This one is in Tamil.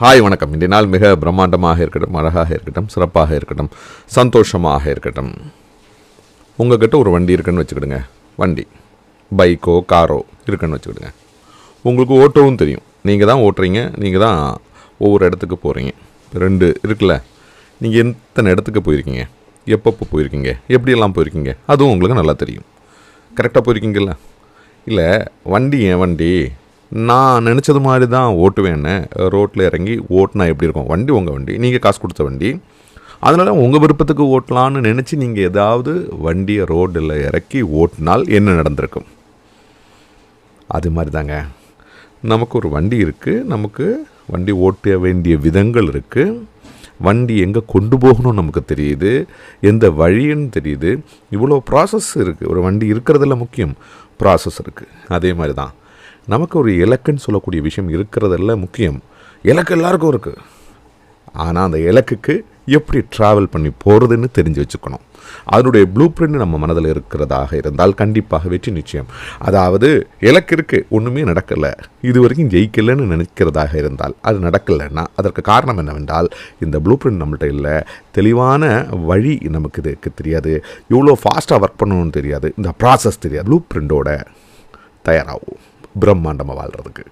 ஹாய் வணக்கம். இந்த நாள் மிக பிரம்மாண்டமாக இருக்கட்டும் அழகாக இருக்கட்டும் சிறப்பாக இருக்கட்டும் சந்தோஷமாக இருக்கட்டும். உங்கள்கிட்ட ஒரு வண்டி இருக்குன்னு வச்சுக்கிடுங்க. வண்டி. பைக்கோ காரோ இருக்குன்னு வச்சுக்கிடுங்க. உங்களுக்கு ஓட்டவும் தெரியும். நீங்கள் தான் ஓட்டுறீங்க நீங்கள் தான் ஒவ்வொரு இடத்துக்கு போகிறீங்க ரெண்டு இருக்குல்ல. நீங்கள் எத்தனை இடத்துக்கு போயிருக்கீங்க? எப்பப்போ போயிருக்கீங்க? எப்படியெல்லாம் போயிருக்கீங்க? அதுவும் உங்களுக்கு நல்லா தெரியும். கரெக்டாக போயிருக்கீங்கல்ல? இல்லை வண்டி என் வண்டி? நான் நினச்சது மாதிரி தான் ஓட்டுவேன்னு ரோட்டில் இறங்கி ஓட்டினா எப்படி இருக்கும்? வண்டி உங்கள் வண்டி. நீங்கள் காசு கொடுத்த வண்டி. அதனால் உங்கள் விருப்பத்துக்கு ஓட்டலான்னு நினச்சி நீங்கள் ஏதாவது வண்டியை ரோட்டில் இறக்கி ஓட்டினால் என்ன நடந்திருக்கும்? அது மாதிரி தாங்க நமக்கு ஒரு வண்டி இருக்குது நமக்கு வண்டி ஓட்ட வேண்டிய விதங்கள் இருக்குது வண்டி எங்கே கொண்டு போகணும்னு நமக்கு தெரியுது. எந்த வழின்னு தெரியுது. இவ்வளோ ப்ராசஸ் இருக்குது ஒரு வண்டி இருக்கிறதுல முக்கியம். ப்ராசஸ் இருக்குது அதே மாதிரி தான் நமக்கு ஒரு இலக்குன்னு சொல்லக்கூடிய விஷயம் இருக்கிறதெல்ல முக்கியம். இலக்கு எல்லாருக்கும் இருக்குது ஆனால் அந்த இலக்குக்கு எப்படி ட்ராவல் பண்ணி போகிறதுன்னு தெரிஞ்சு வச்சுக்கணும். அதனுடைய ப்ளூ பிரிண்ட் நம்ம மனதில் இருக்கிறதாக இருந்தால் கண்டிப்பாக வெற்றி நிச்சயம். அதாவது இலக்கு இருக்குது ஒன்றுமே நடக்கலை. இது வரைக்கும் ஜெயிக்கலைன்னு நினைக்கிறதாக இருந்தால் அது நடக்கலைன்னா அதற்கு காரணம் என்னவென்றால் இந்த ப்ளூ பிரிண்ட் நம்மள்ட்ட இல்லை. தெளிவான வழி நமக்கு இதுக்கு தெரியாது. எவ்வளோ ஃபாஸ்ட்டாக ஒர்க் பண்ணணும்னு தெரியாது. இந்த ப்ராசஸ் தெரியாது. ப்ளூ பிரிண்டோட தயாராகும் பிரம்மாண்டமாக வாழ்கிறதுக்கு